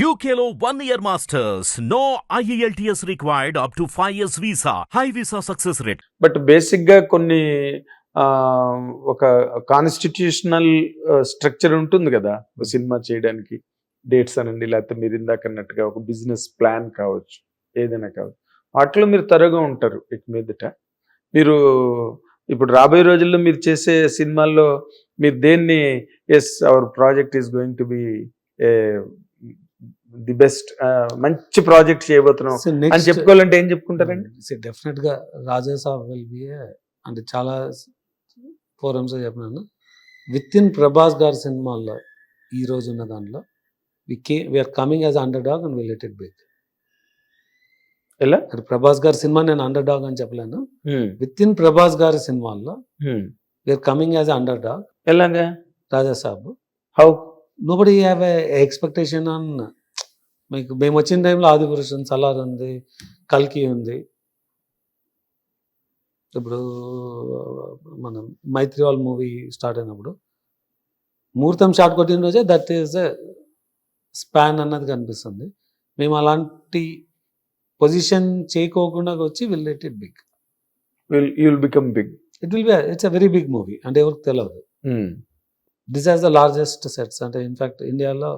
యూకేలో one year masters no IELTS required up to five years visa high visa success rate but బేసిక్గా కొన్ని ఒక constitutional structure uh, ఉంటుంది కదా. ఒక సినిమా చేయడానికి డేట్స్ అనండి లేకపోతే మీరు ఇందాక అన్నట్టుగా ఒక బిజినెస్ ప్లాన్ కావచ్చు ఏదైనా కావచ్చు. వాటిలో మీరు తరగా ఉంటారు ఇక మీదట. మీరు ఇప్పుడు రాబోయే రోజుల్లో మీరు చేసే సినిమాల్లో మీరు దేన్ని as our project is going to be the best మంచి ప్రాజెక్ట్ చేయబోతున్నాం. అని చెప్పుకోవాలంటే ఏం చెప్పుకుంటారండి? డెఫినెట్గా రాజాసాబ్ విల్ బి అంటే చాలా ఫోరమ్స్ చెప్పినాను. విత్ ఇన్ ప్రభాస్ గారి సినిమాల్లో ఈ రోజు ఉన్న దాంట్లో we K we're coming as underdog and will it it big ఎలా? ప్రభాస్ గారి సినిమా నేను అండర్ డాగ్ అని చెప్పలేను. Hmm. విత్ ఇన్ ప్రభాస్ గారి సినిమాల్లో Hmm. We're coming as underdog ఎలాగా? Rajasaab how nobody have expectation on మీకు మేము వచ్చిన టైంలో ఆది పురుషన్ సలార్ ఉంది కల్కి ఉంది. ఇప్పుడు మనం మైత్రి వాల్ మూవీ స్టార్ట్ అయినప్పుడు ముహూర్తం షాట్ కొట్టిన రోజే దట్ ఈస్ స్పాన్ అన్నది కనిపిస్తుంది. మేము అలాంటి పొజిషన్ చేయకోకుండా వచ్చి will let it big. Will you will become big. It will be it's a very big movie. అంటే ఎవరికి తెలియదు this has the largest sets. అంటే ఇన్ఫ్యాక్ట్ ఇండియాలో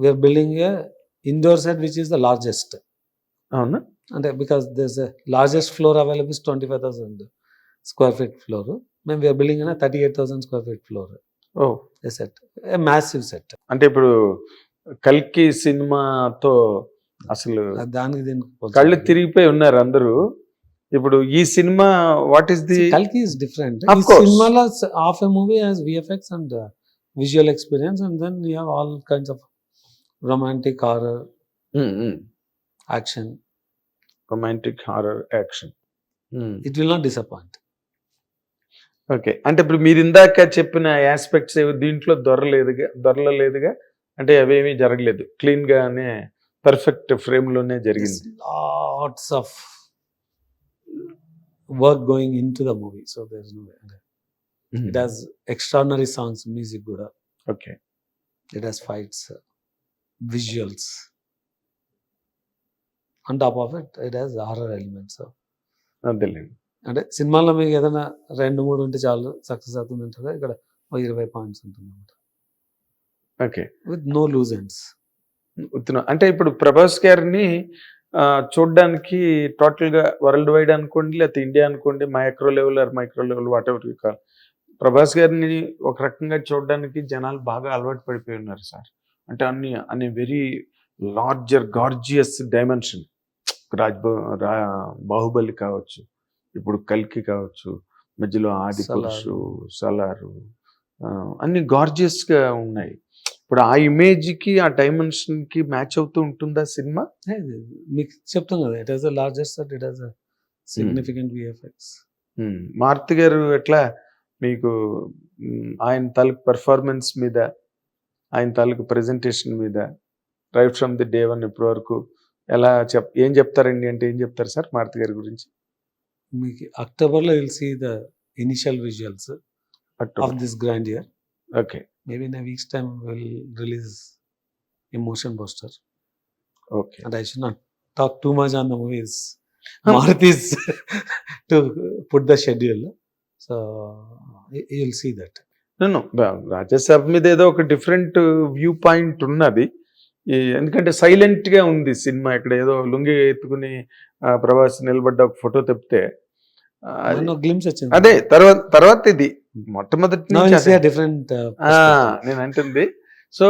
we're building a indoor set which is the largest అవునా? అంటే because this largest floor available is twenty five thousand square feet floor మేము we are building అయినా thirty eight thousand square feet floor oh. A set a massive set అంటే ఇప్పుడు కల్కి సినిమాతో అసలు దానికి దీనికి కళ్ళు తిరిగిపోయి ఉన్నారు అందరూ. ఇప్పుడు ఈ సినిమా వాట్ ఈస్ ది కల్కి ఇస్ డిఫరెంట్ ఈ. సినిమాలో half a movie has VFX and visual experience and then you have all kinds of romantic horror action romantic horror action it will not disappoint okay అంటే ఇప్పుడు మీరు ఇందాక చెప్పిన aspects దీంట్లో దొరలేదుగా దొరలలేదుగా? అంటే అవేమీ జరగలేదు. క్లీన్ గానే పర్ఫెక్ట్ ఫ్రేమ్లోనే జరిగింది lots of work going into the movie so there's no way. It has extraordinary songs music కూడా. Okay has fights. uh, visuals. On top of it it has horror elements so. అదేలేండి. అంటే సినిమాలో మీకు ఏదైనా రెండు మూడు ఉంటే చాలు సక్సెస్ అవుతుంది అంటారు? ఇక్కడ ఓ ఇరవై పాయింట్స్ ఉంటుంది అనమాట okay with no loose ends అంటే ఇప్పుడు ప్రభాస్ గారిని చూడ్డానికి టోటల్గా వరల్డ్ వైడ్ అనుకోండి లేకపోతే ఇండియా అనుకోండి micro level or micro level whatever call Prabhas గారిని ఒక రకంగా చూడడానికి జనాలు బాగా అలవాటు పడిపోయి ఉన్నారు సార్. అంటే అన్ని అన్ని వెరీ లార్జర్ గార్జియస్ డైమెన్షన్ రాజ్ రా బాహుబలి కావచ్చు ఇప్పుడు కల్కి కావచ్చు మధ్యలో ఆది పురుషు సలారు అన్ని గార్జియస్గా ఉన్నాయి. ఇప్పుడు ఆ ఇమేజ్కి ఆ డైమెన్షన్కి మ్యాచ్ అవుతూ ఉంటుందా సినిమా? మీకు చెప్తాం కదా it has the largest set it has significant VFX Maruthi garu ఎట్లా మీకు ఆయన తాలూకు పెర్ఫార్మెన్స్ మీద ఆయన తాలూకు ప్రజెంటేషన్ మీద right from the day one ఇప్పటి వరకు ఎలా చెప్ ఏం చెప్తారండి అంటే ఏం చెప్తారు సార్ మారుతి గారి గురించి? మీకు అక్టోబర్లో తెలిసి the initial visuals of this grand year okay. Maybe నా weeks time will release emotion poster okay. And I should not talk too much on the movies Maruthi's to put the schedule so you will see that నేను రాజ్యసభ మీద ఏదో ఒక different view point ఉన్నది. ఈ ఎందుకంటే సైలెంట్గా ఉంది సినిమా. ఇక్కడ ఏదో లుంగి ఎత్తుకుని ప్రభాస్ నిలబడ్డ ఒక ఫోటో తెప్పితే అది- తర్వాత తర్వాత ఇది మొట్టమొదటి different uh. నేను అంటుంది. సో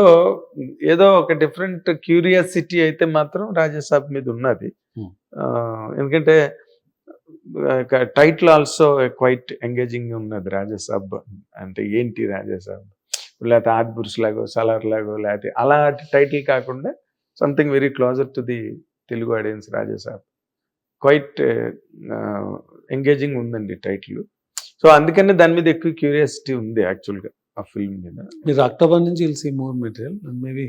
ఏదో ఒక డిఫరెంట్ క్యూరియాసిటీ అయితే మాత్రం రాజసాబ్ మీద ఉన్నది. Hmm. ఆ, ఎందుకంటే టైటిల్ ఆల్సో క్వైట్ ఎంగేజింగ్ ఉన్నది రాజసాబ్ అంటే ఏంటి రాజసాబ్? లేకపోతే ఆద్బుర్స్ లాగో సలార్ లాగో లేకపోతే అలాంటి టైటిల్ కాకుండా something very closer to the Telugu audience Rajasaab. Quite engaging ఉందండి టైటిల్ సో అందుకనే దాని మీద ఎక్కువ క్యూరియాసిటీ ఉంది యాక్చువల్గా ఆ ఫిల్మ్ మీద. మీరు అక్టోబర్ నుంచి will see more material and maybe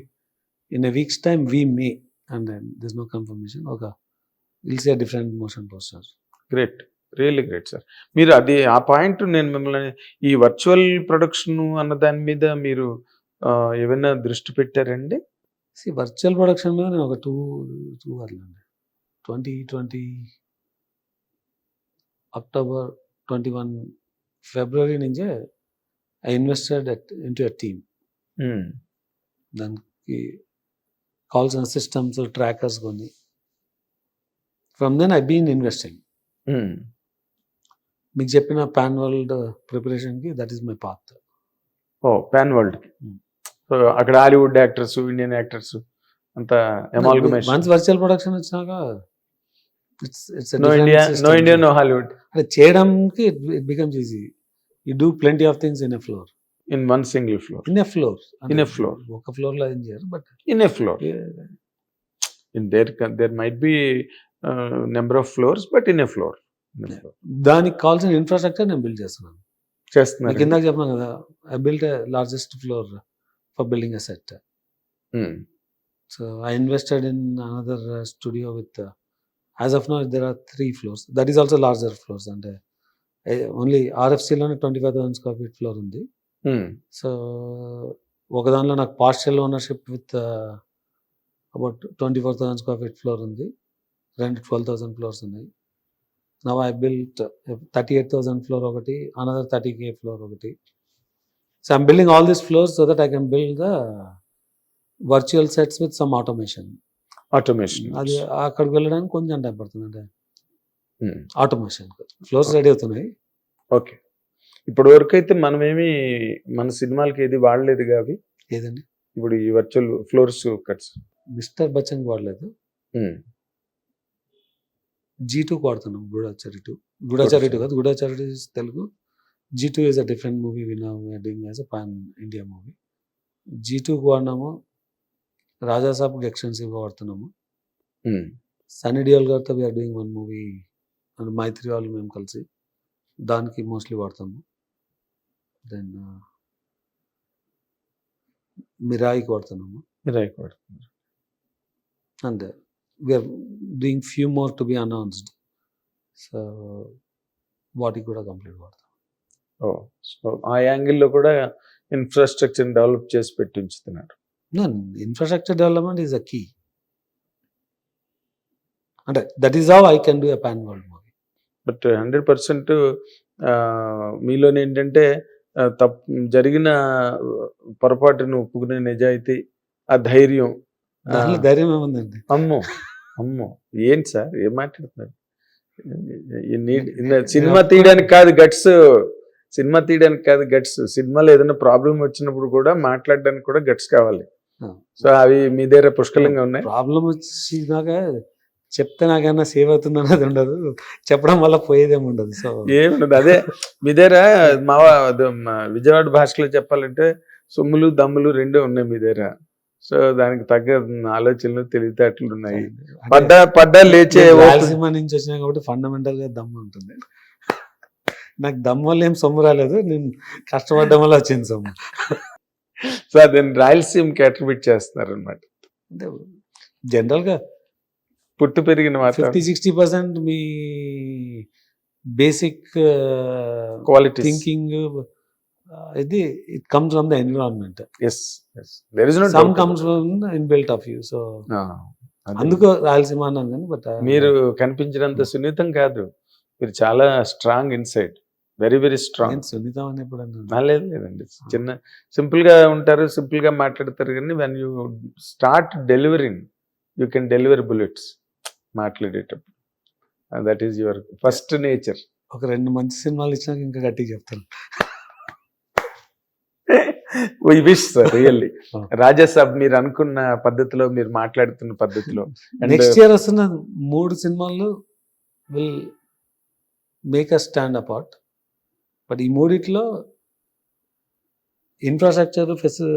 in a weeks time we may and this no confirmation ఒక will see a different motion poster great really great sir మీరు అది ఆ పాయింట్ నేను మిమ్మల్ని ఈ వర్చువల్ ప్రొడక్షన్ అన్న దాని మీద మీరు ఏమైనా దృష్టి పెట్టారండి? సి వర్చువల్ ప్రొడక్షన్ మీద నేను ఒక two two అట్లండి twenty twenty October twenty one February నుంచే I invested in to team దానికి కావాల్సిన సిస్టమ్స్ ట్రాకర్స్ కొని. From then I been investing. మీకు చెప్పిన pan world ప్రిపరేషన్కి that is my path oh pan world um. So అక్కడ Hollywood actors Indian actors అంత amalgamation once virtual production వచ్చినాక it's it's no India no India no Hollywood అంటే చేయడానికి it becomes easy you do plenty of things in a floor in one single floor in a floor In a floor. ఒక ఫ్లోర్లో ఏం చేయరు but in a floor in there there might be number of floors but in a floor దానికి కావాల్సిన infrastructure నేను build చేస్తున్నాను. మీకు చేస్తున్నారు ఇందాక చెప్పాను కదా I build largest floor for building a set so I invested in another studio with as of no there are three floors that is also larger floors అంటే only ఆర్ఎఫ్సిలోనే twenty five thousand square feet floor ఉంది. So ఒక దానిలో నాకు partial ownership with about twenty four thousand square feet floor ఉంది. రెండు twelve thousand floors ఉన్నాయి. Now I built thirty eight thousand floor ఒకటి another thirty K floor ఒకటి. So I'm building all these floors so that I can build the virtual sets with some automation automation అది అక్కడికి వెళ్ళడానికి కొంచెం time పడుతుంది అంటే automation floors ready అవుతున్నాయి. Okay ఇప్పటి వరకు అయితే మనమేమి మన సినిమాలకి ఏది వాడలేదు కావి ఏదండి? ఇప్పుడు ఈ virtual floors cuts Mr Bachchan వాడలేదు. జీ టూకి వాడుతున్నాం గూఢాచారి టూ గూఢాచారి. టూ కాదు Goodachari two is Telugu G two is a different movie we're doing as a pan India movie G టూకి వాడినాము రాజాసాబ్కి ఎక్స్టెన్సివ్గా వాడుతున్నాము సన్నీ డియోల్ గారితో we're doing one movie and Mythri వాళ్ళు మేము కలిసి దానికి మోస్ట్లీ వాడతాము. దెన్ మిరాయికి వాడుతున్నాము రైట్ అంతే. We're doing few more to be announced so వాటికి కూడా కంప్లీట్ వాడతాం. ఓ సో ఆ యాంగిల్లో కూడా ఇన్ఫ్రాస్ట్రక్చర్ డెవలప్ చేసి పెట్టి ఉంచుతున్నారు. Infrastructure development is a key అంటే that is how I can do a pan world movie but hundred percent మీలోనే ఏంటంటే ఆ, తప్పు జరిగిన పొరపాటును ఒప్పుకునే నిజాయితీ ఆ ధైర్యం ధైర్యం ఏముందండి? అమ్మో. అమ్మో ఏంటి సార్? ఏం మాట్లాడుతున్నారు? సినిమా తీయడానికి కాదు గట్స్ సినిమా తీయడానికి కాదు గట్స్. సినిమాలో ఏదైనా ప్రాబ్లం వచ్చినప్పుడు కూడా మాట్లాడడానికి కూడా గట్స్ కావాలి. సో అవి మీ దగ్గర పుష్కలంగా ఉన్నాయి. ప్రాబ్లం వచ్చినాక చెప్తే నాకైనా సేవ్ అవుతుంది అనేది ఉండదు. చెప్పడం వల్ల పోయేదేమి ఉండదు. సో ఏముండదు అదే మీ దగ్గర మా విజయవాడ భాషలో చెప్పాలంటే సొమ్ములు దమ్ములు రెండే ఉన్నాయి మీ దగ్గర. సో దానికి తగ్గ ఆలోచనలు తెలివితేటలు ఉన్నాయి. పడ్డా పడ్డా లేచే రాయలసీమ నుంచి వచ్చినా కాబట్టి ఫండమెంటల్గా దమ్ము ఉంటుంది. నాకు దమ్ము వల్ల ఏం సొమ్ము రాలేదు నేను కష్టపడడం వల్ల వచ్చింది సొమ్ము. సో దాన్ని రాయలసీమకి అట్రిబ్యూట్ చేస్తున్నారు అనమాట అంటే జనరల్గా పుట్టు పెరిగిన ఫిఫ్టీ సిక్స్టీ పర్సెంట్ మీ బేసిక్ క్వాలిటీ థింకింగ్ ఇది it comes from the environment yes yes there is no some comes from inbuilt of you so అందుకు రాయలసీమ అన్నాను కానీ బట్ మీరు కనిపించినంత సున్నితం కాదు. మీరు చాలా strong inside very very strong నేను సున్నితం అని ఎప్పుడు అన్నాను? లేదు లేదండి. చిన్న సింపుల్గా ఉంటారు సింపుల్గా మాట్లాడతారు కానీ when you start delivering you can deliver bullets మాట్లాడేటప్పుడు. That is your first nature ఒక రెండు మంచి సినిమాలు ఇచ్చినాక ఇంకా గట్టిగా చెప్తాను. We wish sir really. Rajasaab మీరు అనుకున్న పద్ధతిలో మీరు మాట్లాడుతున్న పద్ధతిలో. నెక్స్ట్ ఇయర్ వస్తున్న మూడు సినిమాలు will make a stand apart but ఈ మూడిట్లో ఇన్ఫ్రాస్ట్రక్చర్ ఫెసి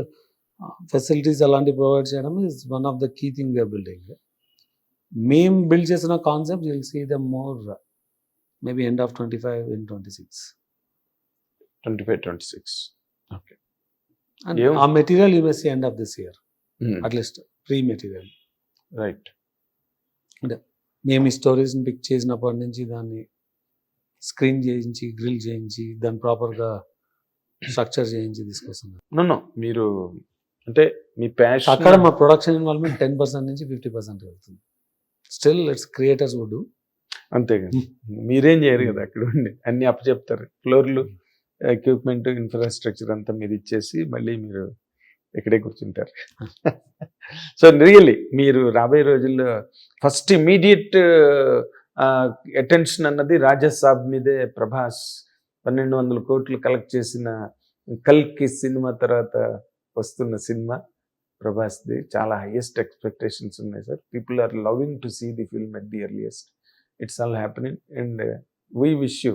ఫెసిలిటీస్ అలాంటివి ప్రొవైడ్ చేయడం is one of the key thing we're building మేము బిల్డ్ చేసిన concept will see the more maybe end of twenty five in twenty six twenty five twenty six ఏం- ఆ material you may see end of this year at least pre material right మేము ఈ స్టోరీస్ని pick చేసినప్పటి నుంచి దాన్ని screen చేయించి grill చేయించి దాన్ని ప్రాపర్గా స్ట్రక్చర్ చేయించి తీసుకొస్తున్నాం నో మీరు అంటే మీ ప్యాషన్ అక్కడ మా ప్రొడక్షన్ ఇన్వాల్వ్మెంట్ టెన్ పర్సెంట్ నుంచి ఫిఫ్టీ పర్సెంట్ వెళ్తుంది. స్టిల్ ఇట్స్ క్రియేటర్స్ వుడ్ అంతే కదా మీరేం చేయరు కదా అక్కడ ఉండి? అన్ని అప్పచెప్తారు. ఫ్లోర్లు. ఎక్విప్మెంట్ ఇన్ఫ్రాస్ట్రక్చర్ అంతా మీరు ఇచ్చేసి మళ్ళీ మీరు ఇక్కడే కూర్చుంటారు. సో రియల్లీ మీరు రాబోయే రోజుల్లో ఫస్ట్ ఇమీడియట్ అటెన్షన్ అన్నది రాజసాబ్ మీదే ప్రభాస్ పన్నెండు వందల కోట్లు కలెక్ట్ చేసిన కల్కి సినిమా తర్వాత వస్తున్న సినిమా ప్రభాస్ది. చాలా హైయెస్ట్ ఎక్స్పెక్టేషన్స్ ఉన్నాయి sir. People are loving to see the film at the earliest it's all happening and we wish you